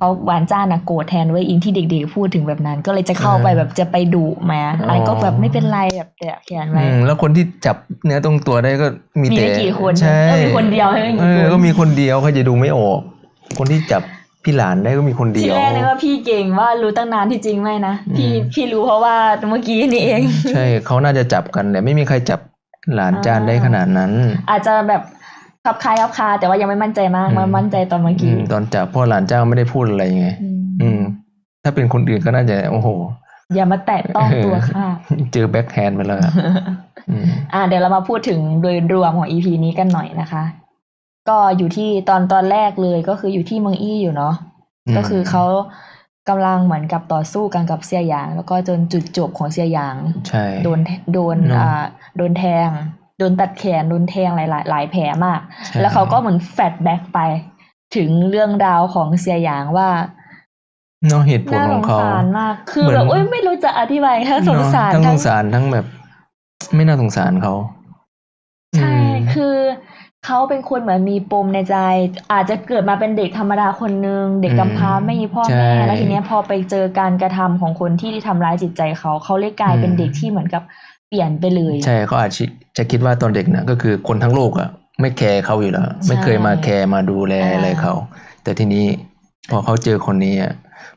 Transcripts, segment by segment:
เขาหวานจ้านะโกรธแทนเว้ยอิงที่เด็กๆพูดถึงแบบนั้น ก็เลยจะเข้าไปแบบจะไปดุมาอะไรก็แบบไม่เป็นไรแบบแต่เขียนไว้อืมแล้วคนที่จับเนื้อตรงตัวได้ก็มีมีแต่ไม่กี่คนใช่เออมีคนเดียวใช่ไหมเอกี่อคนก็มีคนเดียวเขาจะดูไม่ออก คนที่จับพี่หลานได้ก็มีคนทีเดียวแรกนึกว่าพี่เก่งว่ารู้ตั้งนานที่จริงไม่นะพี่อืมพี่รู้เพราะว่าเมื่อกี้นี่เอง ใช่เขาน่าจะจับกันแต่ไม่มีใครจับหลานจานได้ขนาดนั้น อาจจะแบบ คับคล้ายคับคา แต่ว่ายังไม่มั่นใจมากอืมมามั่นใจตอนเมื่ออืกี้มตอนจับพ่อหลานเจ้าไม่ได้พูดอะไรไงอืมอืม ถ้าเป็นคนอื่นก็น่าจะโอ้โห อย่ามาแตะต้องตัวค่ะ เจอแบ็คแฮนด์ไปแล้วอะอืมอ่า เดี๋ยวเรามาพูดถึงโดยรวมของ EP นี้กันหน่อยนะคะ ก็อยู่ที่ตอนตอนแรกเลยก็คืออยู่ที่เมืองอี้อยู่เนาะมก็คือเขากำลังเหมือนกับต่อสู้กันกับเสียหยาง แล้วก็จนจุดจบของเสียหยางใช่โดนโดนเนอะอ่าโดนแทง โดนตัดแขนโดนแทงหลายหลายหลายแผลมากใช่แล้วเขาก็เหมือนแฟลชแบ็กไปถึงเรื่องราวของเสียหยางว่าเนาะเหตุผลน่าขสองงเขาสารมาก คือเหมือนแบบโอ้ยไม่รู้จะอธิบายทั้งสงสารเนอะทั้งสทั้งงสารทั้งแบบ ไม่น่าสงสารเขาใช่อืมคือเขาเป็นคนเหมือนมีปมในใจ อาจจะเกิดมาเป็นเด็กธรรมดาคนนึง เด็กกำพร้าไม่มีพ่อแม่ใช่แล้วทีเนี้ยพอไปเจอการกระทำของคนที่ทำร้ายจิตใจเขาเขาเลยกลายเป็นอืมเด็กที่เหมือนกับ เปลี่ยนไปเลย ใช่เขาอาจจะจะคิดว่าตอนเด็กนะก็คือคนทั้งโลกอะไม่แคร์เขาอยู่แล้ว ไม่เคยมาแคร์มาดูแลอ่าอะไรเขา แต่ทีนี้พอเขาเจอคนนี้อะ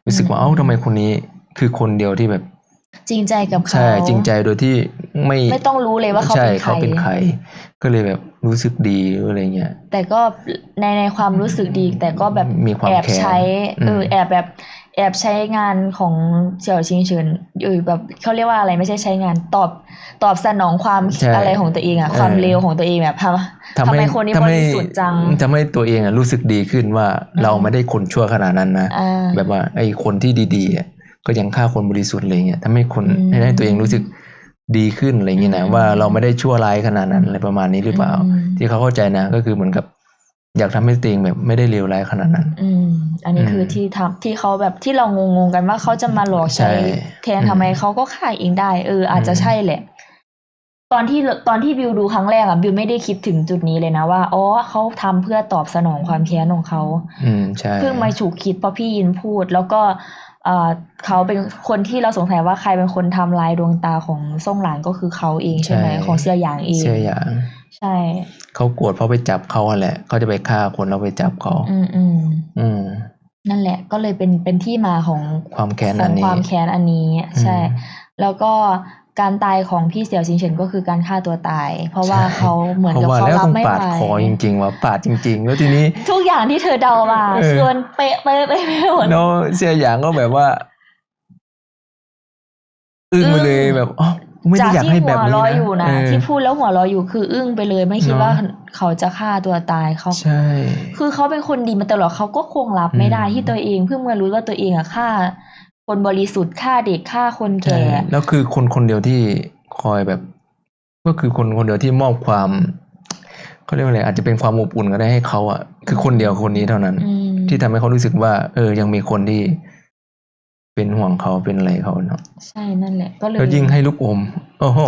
รู้สึกว่าอืมเอ้าทำไมคนนี้คือคนเดียวที่แบบ จริงใจกับเขาใช่จริงใจโดยที่ไม่ไม่ต้องรู้เลยว่าเขาใช่เป็นใครเขาเป็นใคร ก็เลยแบบรู้สึกดีหรืออะไรเงี้ยแต่ก็ในในความรู้สึกดี แต่ก็แบบมีความแอบแค้นใช้เอออมแอบแบบ แอบใช้งานของเสี่ยวชิงเฉินเออแบบเขาเรียกว่าอะไรไม่ใช่ใช้งานตอบตอบสนองความใช่อะไรของตัวเองอะเออความเลวของตัวเองแบบทำทำให้ทำไมคนนี้ทำบให้ริสุทธิ์จังทำให้ตัวเองอะรู้สึกดีขึ้นว่าอืมเราไม่ได้คนชั่วขนาดนั้นนะอ่าแบบว่าไอ้คนที่ดีๆอะก็ยังฆ่าคนบริสุทธิ์อะไรเงี้ยทำให้คนอืมให้ตัวเองรู้สึกดีขึ้นอะไรเงี้ยนะอืมว่าเราไม่ได้ชั่วร้ายขนาดนั้นอะไรประมาณนี้หรือเปล่าอืมที่เขาเข้าใจนะก็คือเหมือนกับ อยากทำให้ตัวเองแบบไม่ได้เลวร้ายขนาดนั้น อืม อันนี้อืมคือที่ทำที่เขาแบบที่เรางงๆกันว่าเขาจะมาหลอกใช่ใช้แทนอืมทำไมเขาก็ฆ่าเองได้ เออ อาจจะอืมใช่แหละ ตอนที่ตอนที่บิวดูครั้งแรกอะบิวไม่ได้คิดถึงจุดนี้เลยนะว่าอ๋อเขาทำเพื่อตอบสนองความแค้นของเขาอืมใช่เพิ่งมาฉุกคิดเพราะพี่ยินพูด แล้วก็เอ่อเขาเป็นคนที่เราสงสัยว่าใครเป็นคนทำลายดวงตาของส่งหลานก็คือเขาเองใช่ไหมของเสี่ยหยางเองเชื่ออย่างใช่เขาโกรธเพราะไปจับเขาอะแหละเขาจะไปฆ่าคนแล้วไปจับเขาอืมอืมอืมนั่นแหละ ก็เลยเป็นเป็นที่มาของความแค้นขอัอนงนี้ความแค้นอันนี้ ใช่อืมแล้วก็ การตายของพี่เสี่ยวชิงเฉินก็คือการฆ่าตัวตาย เพราะว่าใช่เขาเหมือนเพกับราะว่าเขาแล้วรัต้บองไม่ปาดไหวคอจริงๆว่าปาดจริง ๆ แล้วทีนี้ ทุกอย่างที่เธอเดามาเออส่วนเป๊ะเป๊ะเป๊ะไปหมดแล้วเสียอย่างก็แบบว่าอึ้งไปเลยอึ้งแบบอ๋อไม่ได้จากอยากที่ให้แบหับวนี้เรอนะอยู่นะเออที่พูดแล้วหัวเรออยู่คืออึ้งไปเลยไม่คิดเนอะว่าเขาจะฆ่าตัวตายเขาใช่ คือเขาเป็นคนดีมาตลอดเขาก็คงรับไม่ได้อืมที่ตัวเองเพิ่งมารู้ว่าตัวเองอะฆ่า คนบริสุทธิ์ฆ่าเด็กฆ่าคนใช่แก่ แล้วคือคนคนเดียวที่คอยแบบ ก็คือคนคนเดียวที่มอบความเขาเรียกว่าอะไรอาจจะเป็นความอบอุ่นก็ได้ให้เขาอะ คือคนเดียวคนนี้เท่านั้นอืมที่ทำให้เขารู้สึกว่า เออ ยังมีคนที่ เป็นห่วงเขาเป็นอะไรเขาเนาะใช่นั่นแหละ ก็เลยแล้วยิ่งให้ลูกอม โอ้โห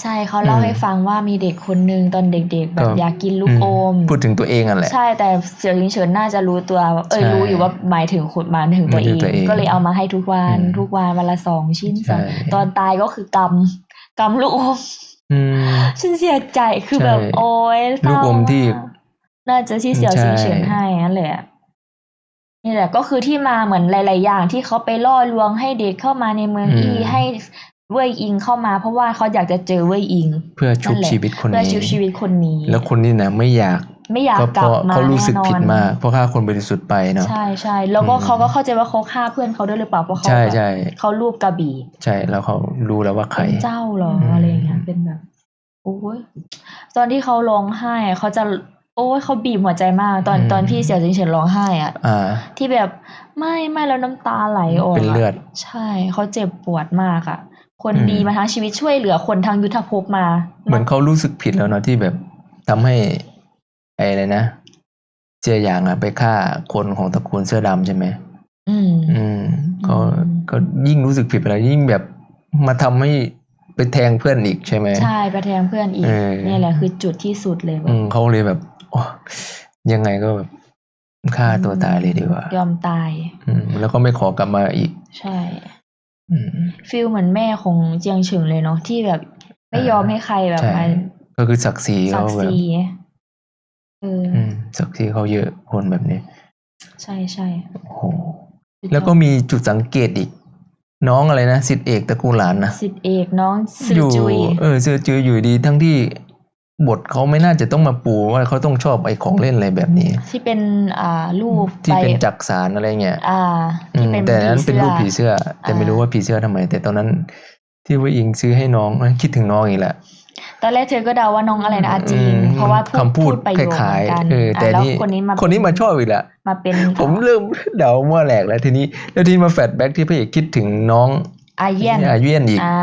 ใช่เขาเล่าอืมให้ฟังว่ามีเด็กคนนึงตอนเด็กๆ แบบก็อยากกินลูกอม พูดถึงตัวเองอะแหละ ใช่แต่เสี่ยวชิงเฉินน่าจะรู้ตัว เออใช่รู้อยู่ว่าหมายถึงคนหมายถึงตัวหมายเอถึงงตัวเอง ก็เลยเอามาให้ทุกวันอืมทุกวันวันละสองชิ้นใช่สองตอนตายก็คือกำกำลูกอมอืมฉันเสียใจคือใช่แบบโอ้ยเศร้าลูกอมที่ากน่าจะที่เสี่ยวใช่ชิงเฉินให้นั่นแหละ นี่แหละก็คือที่มาเหมือนหลาย ๆ อย่าง ที่เขาไปล่อลวงให้เด็กเข้ามาในเมืองอืมอีให้เว่ยอิงเข้ามา เพราะว่าเขาอยากจะเจอเว่ยอิง เพื่อชุบนั่นแหละชีวิตคนเพื่อนี้ชีวิตชีวิตคนนี้ แล้วคนนี้นะไม่อยากไม่อยากก็กเพลับราะมาเขารู้สึกแน่นอนผิดมากเพราะฆ่าคนบริสุทธิ์ไปเนาะใช่ใช่แล้วก็อืมเขาก็เข้าใจว่าเขาฆ่าเพื่อนเขาด้วยหรือเปล่าเพราะเขาใช่แบบใช่เขารูปกระบี่ใช่แล้วเขารู้แล้วว่าใครเป็นเจ้าเหรออืมอะไรอย่างเงี้ยเป็นแบบโอ้ยตอนที่เขาร้องไห้อะเขาจะ โอ้ยเขาบีบหัวใจมาก ตอนตอนพี่เสี่ยวจิงเฉินร้องไห้อะอ่าที่แบบไม่ไม่แล้วน้ำตาไหลออกะเป็นเลือด ใช่เขาเจ็บปวดมากอะคนอืมดีมาทั้งชีวิตช่วยเหลือคนทางยุทธภพมา เหมือนเขารู้สึกผิดแล้วเนาะที่แบบทำให้ไอ้อะไรนะเจียหยางอะไปฆ่าคนของตระกูลเสื้อดำใช่ไหมอืมอืมก็อืมก็ยิ่งรู้สึกผิดไปแล้วยิ่งแบบมาทำให้ ไปแทงเพื่อนอีกใช่ไหมใช่ประแทงเพื่อนอีกเออนี่แหละคือจุดที่สุดเลยแบอืบมเขาเลยแบบโอ้ยังไงก็แบบฆ่าตัวตายเลยดีกว่า ยอมตายอืมแล้วก็ไม่ขอกลับมาอีก ใช่อืมฟิลเหมือนแม่ของเจียงฉึงเลยเนาะที่แบบ ไม่ยอมให้ใครแบบใช่มาก็คือศักดิ์ศรีศัเขากดิ์แบศบรีเออออืมศักดิ์ศรีเขาเยอะคนแบบนี้ ใช่ใช่โอ้โหแล้วก็มีจุดสังเกตอีก น้องอะไรนะ สิทธิเอกตระกูลหลานนะ สิทธิเอกน้องซืออยู่จุย เออเสือจืออยู่ดีทั้งที่บทเขาไม่น่าจะต้องมาปูว่าเขาต้องชอบไอ้ของเล่นอะไรแบบนี้ ที่เป็นอ่ารูปที่ไปเป็นจักสารอะไรเงี้ยอ่าอืที่มเป็นแต่นั้นเป็นรูปผีเสื้อเสื้อแต่ไม่อ่ารู้ว่าผีเสื้อทำไม แต่ตอนนั้นที่ว่าอิงซื้อให้น้องคิดถึงน้องอีกแหละ ตอนแรกเธอก็เดาว่าน้องอะไรนะอาจีนอืมเพราะว่าพูดคำพูดประคโยคเหล้ายมือนกันๆเออแต่อะแล้วนี่คนนี้มาคนนี้มาชอบอีกแหละมาเป็นผมเริ่มเดามั่วแหลกแล้วทีนี้แล้วทีนี้มาแฟลชแบ็กที่พระเอกคิดถึงน้องอาเยียนอาเยียนอีกอ่า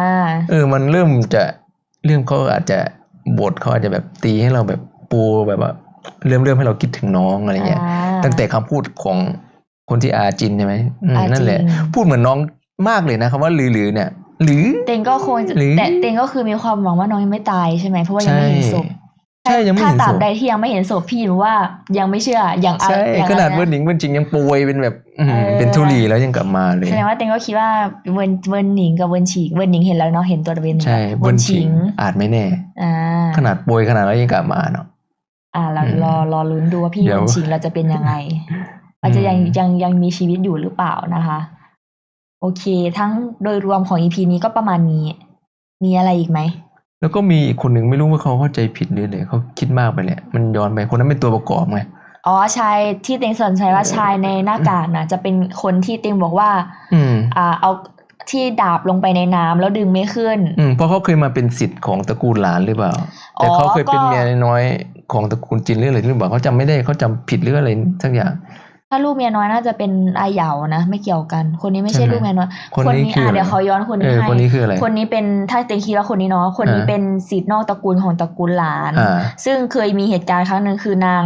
เออ มันเริ่มจะเรื่องเขาอาจจะบทเขาอาจจะแบบตีให้เราแบบปูแบบว่า เริ่มเริ่มให้เราคิดถึงน้องอะไรเงี้ยอ่าตั้งแต่คำพูดของคนที่อาจินใช่ไหมอืมอาจินนั่นแหละ พูดเหมือนน้องมากเลยนะคำว่าหรือหรือเนี่ย หรือเต็งก็คงจะหรือแต่เต็งก็คือมีความหวังว่าน้องยังไม่ตายใช่ไหมเพราะว่ายังไม่เห็นศพใช่ยังไม่ถ้าเห็นตราศบพใดที่ยังไม่เห็นศพพี่รู้ว่ายังไม่เชื่ออย่างอะใช่อย่างขนาดอะไระเวิร์นหนิงเวิร์นจริงยังป่วยเป็นแบบอื้อหือเออเป็นทุลีแล้วยังกลับมาเลยแสดงว่าเต็งก็คิดว่าเวินเวินหนิงกับเวินฉิงเวินหนิงเห็นแล้วเนาะเห็นตัวเวินหนิงใช่เวิเวิร์นนฉิฉิงงอาจไม่แน่อ่าขนาดป่วยขนาดแล้วยังกลับมาเนาะอ่าเราอืมรอรอลุ้นดูว่าพี่เดี๋ยวเวินฉิงเราจะเป็นยังไงอาจจะยังอืมยังยังมีชีวิตอยู่หรือเปล่านะคะ โอเค ทั้งโดยรวมของอีพีนี้ก็ประมาณนี้ มีอะไรอีกไหม แล้วก็มีอีกคนหนึ่งไม่รู้ว่าเขาเข้าใจผิดหรืออะไรเขาคิดมากไปแหละมันย้อนไปคนนั้นเป็นตัวประกอบไงอ๋อชายที่เต็งสนใจว่าชายในหน้ากากนะจะเป็นคนที่เต็งบอกว่า อืมอ่า เอาที่ดาบลงไปในน้ำแล้วดึงไม่ขึ้น อืมเพราะเขาเคยมาเป็นสิทธิ์ของตระกูลหลานหรือเปล่าอ๋อแต่เขาเคยเป็นก็เมียน้อยของตระกูลจินหรืออะไรหรือเปล่าเขาจำไม่ได้เขาจำผิดหรืออะไรสักอย่าง ถ้าลูกเมียน้อยน่าจะเป็นอาเหยานะ ไม่เกี่ยวกัน คนนี้ไม่ใช่ใช่ไหมลูกเมียน้อย คนนี้คืออะอะไรเดี๋ยวเขาย้อนคนเอนี้อให้คนนี้คืออะไรคนนี้เป็นถ้าเต็งคิดว่าคนนี้เนาะคนนี้อ่าเป็นสิทธิ์นอกตระกูลของตระกูลหลานอ่าซึ่งเคยมีเหตุการณ์ครั้งหนึ่งคือนาง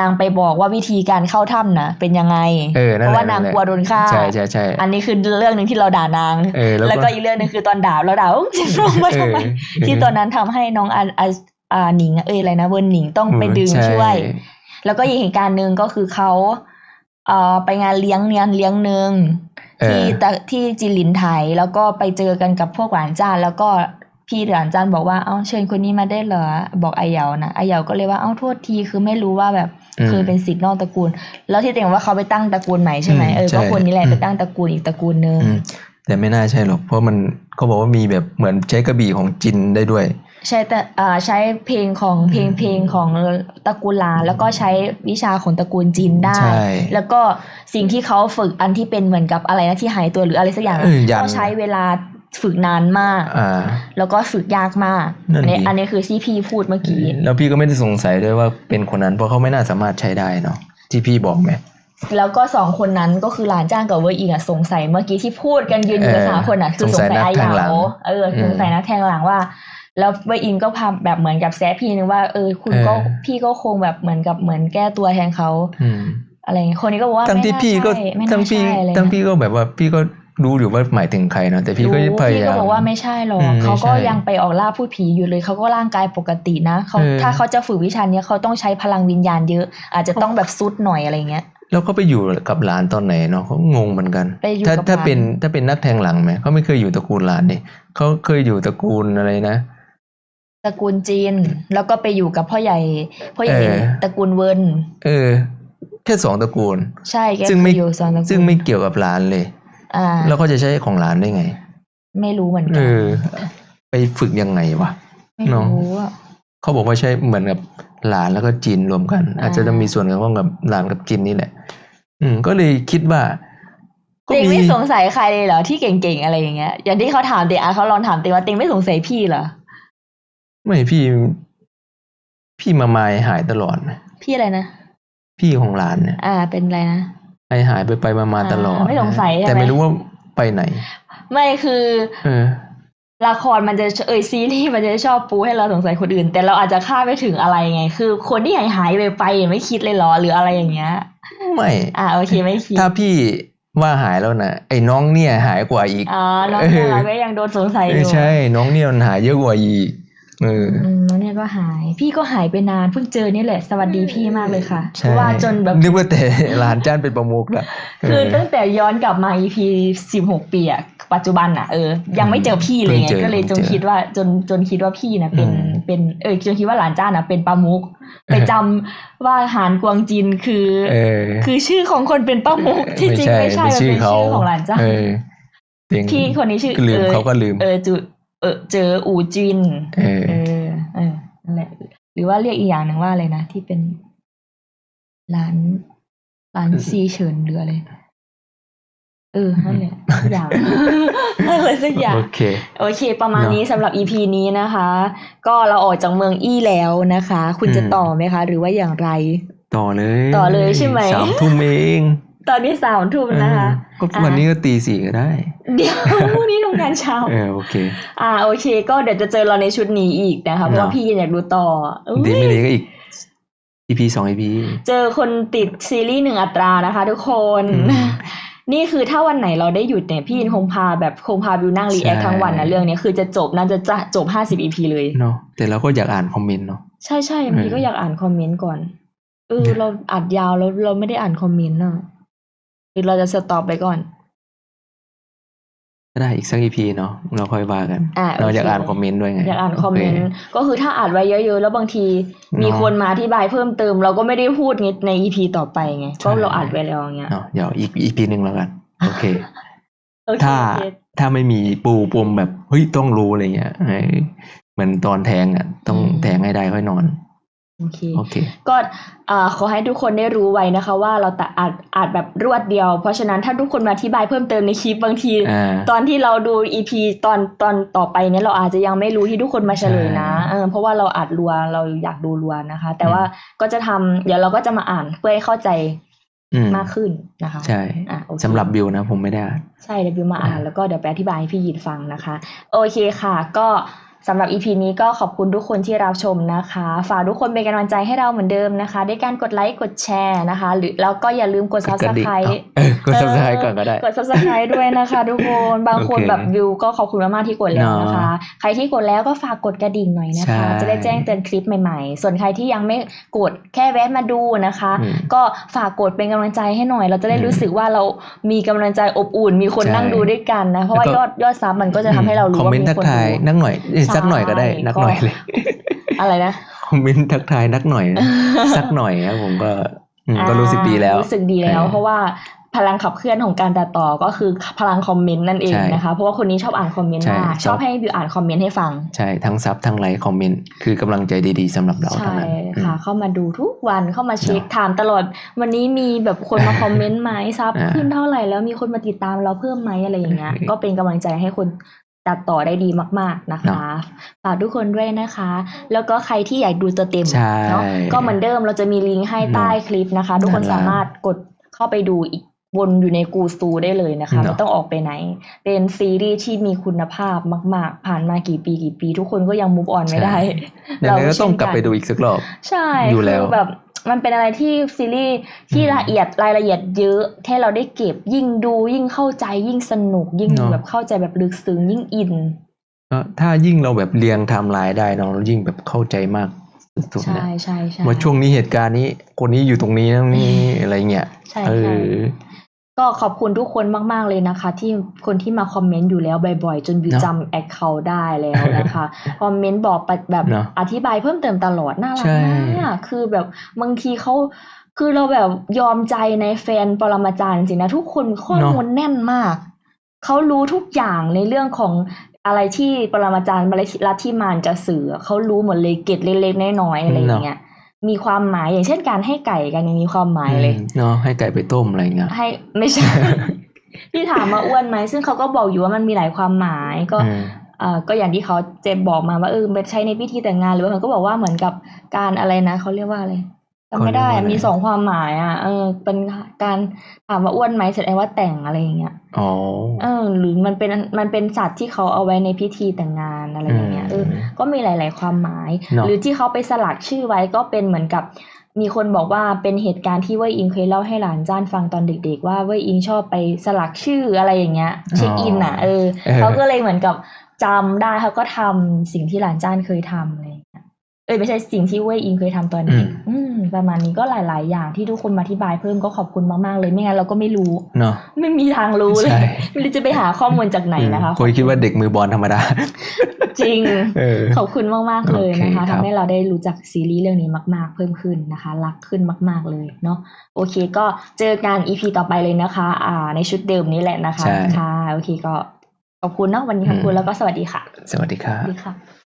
นางไปบอกว่าวิธีการเข้าถ้ำนะเป็นยังไงเออนั่เพนแหละราะว่านางนั่นแหละกลัวโดนฆ่าใช่ใช่ใช่อันนี้คือเรื่องหนึ่งที่เราด่านางเออแล้วแล้วก็ก็อีกเรื่องหนึ่งคือตอนด่าเราด่าว่าจะลงมาทำไมเออที่ตอนนั้นทำให้น้องอาอาอาหนิงเอ้ยอะไรนะเวิร์นหนิงต้องไปดึงใช่วย แล้วก็อีกเหตุการณ์หนึ่งก็คือเขา เอ่อไปงานเลี้ยงงานเลี้ยงหนึ่งเออที่ตะที่จินหลินไถแล้วก็ไปเจอกันกับพวกหวานจ้านแล้วก็พี่หวานจ้านบอกว่าเอ้าเชิญคนนี้มาได้เหรอบอกอาเหยานะอาเหยาก็เลยว่าเอ้าโทษทีคือไม่รู้ว่าแบบอืมเคยเป็นสิทธิ์นอกตระกูล แล้วที่เต็งว่าเขาไปตั้งตระกูลใหม่ใช่ไหมอืมเออใช่ก็คนนี้แหละอืมไปตั้งตระกูลอีกตระกูลหนึ่งอืมแต่ไม่น่าใช่หรอกเพราะมันเขาบอกว่ามีแบบเหมือนใช้กระบี่ของจินได้ด้วย ใช้แต่อ่าใช้เพลงของเพลงอืมเพลงของตระกูลลา แล้วก็ใช้วิชาของตระกูลจีนได้ใช่แล้วก็สิ่งที่เขาฝึกอันที่เป็นเหมือนกับอะไรนะที่หายตัวหรืออะไรสักอย่างอะเออยันก็ใช้เวลาฝึกนานมากอ่าแล้วก็ฝึกยากมากนั่นอันนี้ดิอันนี้คือที่พี่พูดเมื่อกี้ แล้วพี่ก็ไม่ได้สงสัยด้วยว่าเป็นคนนั้นเพราะเขาไม่น่าสามารถใช้ได้เนาะที่พี่บอกไหมแล้วก็สองคนนั้นก็คือหลานจ้างกับเวอร์อิงอะสงสัยเมื่อกี้ที่พูดกันยืนอยู่กับเออสามคนอะคือสสงงสัสัยยนักอาแทงเหหลัยางเอออืมสงสัยนักแทงหลังว่า แล้วเวอร์อิงก็พาแบบเหมือนกับแซะพี่นึงว่าเออคุณก็เออพี่ก็คงแบบเหมือนกับเหมือนแก้ตัวแทนเขาอืมอะไรอย่างเงี้ยคนนี้ก็บอกว่าทั้งที่ไม่น่าพี่ก็ใช่ไม่ทั้น่างพี่ใช่อะไรทั้งเงี้ยพี่ก็แบบว่าพี่ก็รู้อยู่ว่าหมายถึงใครเนาะแต่พี่ก็รู้พยาพี่ยาก็มบอกว่าไม่ใช่หรอกอืมเขาก็ไม่ใช่ยังไปออกล่าพูดผีอยู่เลยเขาก็ร่างกายปกตินะเขาเออถ้าเขาจะฝึกวิชาเนี้ยเขาต้องใช้พลังวิญญาณเยอะ อาจจะต้องแบบซุดหน่อยอะไรเงี้ยแล้วเขาไปอยู่กับหลานตอนไหนเนาะเขางงเหมือนกันไปอยู่ถ้ากับถ้าหลานเป็นถ้าเป็นนักแทงหลังไหมเขาไม่เคยอยู่ตระกูลหลานนี่เขาเคยอยู่ตระกูลอะไรนะ ตระกูลจีน แล้วก็ไปอยู่กับพ่อใหญ่พ่อใหญ่เออตระกูลเวินเออแค่สองตระกูล ใช่แกซึ่งเคไม่ยอยู่สองตระกูลซึ่งไม่เกี่ยวกับหลานเลย อ่า แล้วเขาจะใช้ของหลานได้ไง ไม่รู้เหมือนเอกันอไปฝึกยังไงวะไม่เนอะรู้อะเขาบอกว่าใช้เหมือนกับหลานแล้วก็จีนรวมกันอ่าอาจจะต้องมีส่วนเกี่ยวข้องกับหลานกับจีนนี่แหละ อืม ก็เลยคิดว่าก็เต็งมีไม่สงสัยใครเลยเหรอที่เก่งๆอะไรอย่างเงี้ยอย่างที่เขาถามเต็งอะเขาลองถามเต็งว่าเต็งไม่สงสัยพี่เหรอ ไม่พี่ พี่มามายหายตลอดนะพี่อะไรนะ พี่ของหลานเนี่ยอ่า เป็นอะไรนะไอหายไปไปมามาตลอดอ่าไม่สงสัยใช่ไหมแต่ไม่รู้ว่าไปไหน ไม่คือเออละครมันจะเอยซีรีส์มันจะชอบปูให้เราสงสัยคนอื่น แต่เราอาจจะคาดไม่ถึงอะไรไง คือ คนที่หายหายไปไปไม่คิดเลยเหรอหรืออะไรอย่างเงี้ยไม่ อ่าโอเคไม่คิดถ้าพี่ว่าหายแล้วนะไอ้น้องเนี่ยหายกว่าอีกอ๋อน้องเออเราก็ยังโดนสงสัยอเออยู่ใช่ น้องเนี่ยมันหายเยอะกว่าอีก เอออืมแล้วเนี่ยก็หาย พี่ก็หายไปนานเพิ่งเจอนี่แหละ สวัสดีพี่มากเลยค่ะเพใช่ราะว่าจนแบบนึกว่าแต่หลานจ้านเป็นประมุกละคือเตั้งแต่ย้อนกลับมา EP สิบหกปีอะปัจจุบันอะเออยังไม่เจอพี่เลยไงเพิ่งเจอก็เลยจนเพิ่งเจอคิดว่าจนจนคิดว่าพี่นะเป็นอืมเป็นเออจนคิดว่าหลานจ้านะเป็นปามุกไปจำว่าหานกวางจินคือเออคือชื่อของคนเป็นป้ามุกที่จริงไม่ใช่เป็นมันชื่อเป็นเขาชื่อของหลานจ้าเออจริงพี่คนนี้ชื่อก็ลืมออเขาก็ลืมเออจุ เออเจออูจินเออเออ เออนั่นแหละ หรือว่าเรียกอีกอย่างหนึ่งว่าอะไรนะ ที่เป็นร้านร้านซีเฉินหรืออะไรเออนั่นแหละสักอย่างอะไรสักอย่าง โอเค โอเค ประมาณเนอะนี้สำหรับ EP นี้นะคะ ก็เราออกจากเมืองอี้แล้วนะคะ คุณจะอืมต่อไหมคะ หรือว่าอย่างไร ต่อเลย ต่อเลยใช่ไหมสามทุ่มเอง ตอนนี้สามทุ่มนะคะเออก็วันนี้ก็ตีสี่ก็ได้ เดี๋ยวพรุ่งนี้ทำงานเช้าเออโอเค อ่าโอเค ก็เดี๋ยวจะเจอเราในชุดนี้อีกนะคะเพราะว่าเนอะพี่อยากดูต่ออุ๊ยดีไม่ดีก็อีก EP สอง EP เจอคนติดซีรีส์หนึ่งอัตรานะคะ ทุกคนอืมนี่คือถ้าวันไหนเราได้หยุดเนี่ยพี่อินคงพาแบบคงพาบิวนั่งรีแอคใช่ทั้งวันนะเรื่องเนี้ยคือจะจบน่าจะจะจบห้าสิบ EP เลยเนาะแต่เราก็อยากอ่านคอมเมนต์เนาะใช่ใช่บางทีเออก็อยากอ่านคอมเมนต์ก่อนเออเราอัดยาวแล้วเราไม่ได้อ่านคอมเมนต์น่ะหรือเราจะสต็อปไปก่อน ก็ได้อีกสัก EP เนาะเราค่อยว่ากันอะเราอยากโอเคอ่านคอมเมนต์ด้วยไงอยากอ่านคอมเมนต์โก็คือถ้าอ่านไว้เยอะๆ แล้วบางทีมีเนอะคนมาอธิบายเพิ่มเติม เราก็ไม่ได้พูดไงใน EP ต่อไปไงใช่ก็เราอัดไว้แล้วอย่างเงี้ยเนาะเดี๋ยวอีก EP หนึ่งแล้วกันโอเคโอเคถ้าโอเคถ้าไม่มีปูปมแบบเฮ้ยต้องรู้อะไรเงี้ยเอ้ยเหมือนตอนแทงอะต้องแทงให้ได้ค่อยนอน โอเคโอเค ก็อ่าขอให้ทุกคนได้รู้ไว้นะคะ ว่าเราแต่อัดอัดแบบรวดเดียว เพราะฉะนั้นถ้าทุกคนมาอธิบายเพิ่มเติมในคลิปบางทีอ่าตอนที่เราดู EP ตอนตอนต่อไปเนี่ยเราอาจจะยังไม่รู้ที่ทุกคนมาเฉลยนะใช่เออเพราะว่าเราอัดรัวเราอยากดูรัวนะคะ แต่อืมว่าก็จะทำเดี๋ยวเราก็จะมาอ่านเพื่อให้เข้าใจอืมมากขึ้นนะคะใช่อะโอเคสำหรับบิวนะผมไม่ได้อ่านใช่เดี๋ยวบิวมาอ่านอ่าแล้วก็เดี๋ยวไปอธิบายให้พี่ยินฟังนะคะ โอเคค่ะ ก็ สำหรับ EP นี้ก็ขอบคุณทุกคนที่รับชมนะคะ ฝากทุกคนเป็นกำลังใจให้เราเหมือนเดิมนะคะ ด้วยการกดไลค์กดแชร์นะคะ หรือแล้วก็อย่าลืมกดกระดิ่ง subscribe เออกด subscribe ก่อนก็ได้ กด subscribe ด้วยนะคะ ทุกคนบางคนโอเคแบบวิวก็ขอบคุณมากๆที่กดแล้วนะคะ ใครที่กดแล้วก็ฝากกดกระดิ่งหน่อยนะคะใช่จะได้แจ้งเตือนคลิปใหม่ๆ ส่วนใครที่ยังไม่กดแค่แวะมาดูนะคะอืมก็ฝากกดเป็นกำลังใจให้หน่อย เราจะได้อืมรู้สึกว่าเรามีกำลังใจอบอุ่น มีคนใช่นั่งดูด้วยกันนะเพราะว่าแล้วก็ยอดยอดซับมันก็จะทำให้เรารู้คอมว่าเมนมีต์ทักคนทายดูนักหน่อยเอ้ยใช่สักหน่อยก็ได้นักหน่อยก็เลย อะไรนะคอมเมนต์ทักทายนักหน่อยนะสักหน่อยนะผมก็อืมก็รู้สึกดีแล้วรู้สึกดีแล้วเออเพราะว่าพลังขับเคลื่อนของการตัดต่อก็คือพลังคอมเมนต์นั่นเองใช่นะคะ เพราะว่าคนนี้ชอบอ่านคอมเมนต์ใช่มากชชอบอบให้บิวอ่านคอมเมนต์ให้ฟัง ใช่ทั้งซับทั้งไลค์คอมเมนต์คือกำลังใจดีๆสำหรับเราทั้งใช่นั้นอืมค่ะ เข้ามาดูทุกวันเข้ามาเช็คเนอะถามตลอด วันนี้มีแบบคนมาคอมเมนต์ไหมซับอ่าขึ้นเท่าไหร่แล้วมีคนมาติดตามเราเพิ่มไหมอะไรอย่างเงี้ยโอเคก็เป็นกำลังใจให้คน ตัดต่อได้ดีมาก ๆนะคะฝากทุกคนด้วยนะคะ แล้วก็ใครที่อยากดูตัวเต็มใช่เนาะก็เหมือนเดิมเราจะมีลิงก์ให้ใต้คลิปนะคะ ทุกคนนั่นแหละสามารถกดเข้าไปดูอีกวนอยู่ในกูสตูได้เลยนะคะเนอะไม่ต้องออกไปไหน เป็นซีรีส์ที่มีคุณภาพมาก ๆ ผ่านมากี่ปีกี่ปี ทุกคนก็ยังมูฟออนไม่ได้ยังไงก็ต้องเช่นกลับไปดูอีกสักรอบ ใช่ อยู่แล้วคือแบบ มันเป็นอะไรที่ซีรีส์ที่อืมละเอียดรายละเอียดเยอะให้เราได้เก็บยิ่งดูยิ่งเข้าใจยิ่งสนุก ยิ่งเนอะแบบเข้าใจแบบลึกซึ้งยิ่งอินก็ถ้ายิ่งเราแบบเรียงไทม์ไลน์ได้เนาะเรายิ่งแบบเข้าใจมากสุดๆใช่นะใช่ใช่ว่าช่วงนี้เหตุการณ์นี้ คนนี้อยู่ตรงนี้ตรงนี้อะไรเงี้ยใช่เอใช่อ ก็ขอบคุณทุกคนมาก ๆ เลยนะคะ ที่คนที่มาคอมเมนต์อยู่แล้วบ่อยๆ จนบิวเนอะจำแอคเคาท์ได้แล้วนะคะ คอมเมนต์บอกแบบเนอะอธิบายเพิ่มเติมตลอด น่ารักใช่มากคือแบบบางทีเขาคือเราแบบยอมใจในแฟนปรมาจารย์จริงๆนะ ทุกคนข้อมูลแน่นมาก เขารู้ทุกอย่างในเรื่องของอะไรที่ปรมาจารย์มาลัทธิมารจะสื่อเขารู้หมดเลยเกร็ดเล็กๆน้อยๆอะไรอย่างเงี้ย มีความหมายอย่างเช่นการให้ไก่กันยังมีความหมายเลยอืมเนาะให้ไก่ไปต้มอะไรเงี้ยให้ไม่ใช่ที่ถามมาอ้วนไหมซึ่งเขาก็บอกอยู่ว่ามันมีหลายความหมายก็อืมเอ่อก็อย่างที่เขาเจมบอกมาว่าเออไปใช้ในพิธีแต่งงานหรือว่าเขาก็บอกว่าเหมือนกับการอะไรนะเขาเรียกว่าอะไร จำไม่ได้เขาเรียกว่าอะไร มีสองความหมายอะ เออ เป็นการถามว่าอ้วนไหมแสดงว่าแต่งอะไรอย่างเงี้ย อ๋อเออ หรือมันเป็นมันเป็นสัตว์ที่เขาเอาไว้ในพิธีแต่งงานอะไรอย่างเงี้ย เออก็มีหลาย ๆ ความหมาย เนอะ หรือที่เขาไปสลักชื่อไว้ก็เป็นเหมือนกับ มีคนบอกว่าเป็นเหตุการณ์ที่เว่ยอิงเคยเล่าให้หลานจ้านฟังตอนเด็ก ๆ ว่าเว่ยอิงชอบไปสลักชื่ออะไรอย่างเงี้ยเช็คอินอะเออเออ เขาก็เลยเหมือนกับจำได้เขาก็ทำสิ่งที่หลานจ้านเคยทำอะไรอย่างเงี้ยเอ้ยไม่ใช่สิ่งที่เว่ยอิงเคยทำตอนเด็กอืม ประมาณนี้ก็หลาย ๆ อย่างที่ทุกคนมาอธิบายเพิ่มก็ขอบคุณมาก ๆ เลยไม่งั้นเราก็ไม่รู้เนาะไม่มีทางรู้เลใช่ยไม่รู้จะไปหาข้อมูลจากไหนนะคะคนคิดว่าเด็กมือบอลธรรมดา จริงเออขอบคุณมาก ๆ เลยนะคะโอเคครับทำให้เราได้รู้จักซีรีส์เรื่องนี้มาก ๆ เพิ่มขึ้นนะคะ รักขึ้นมาก ๆ เลยเนาะโอเค ก็เจอกันอีพีต่อไปเลยนะคะ อ่า ในชุดเดิมนี้แหละนะคะใช่ค่ะโอเคก็ขอบคุณเนาะวันนี้ขอบคุณอืมแล้วก็สวัสดีค่ะ สวัสดีครัสวับสดีค่ะ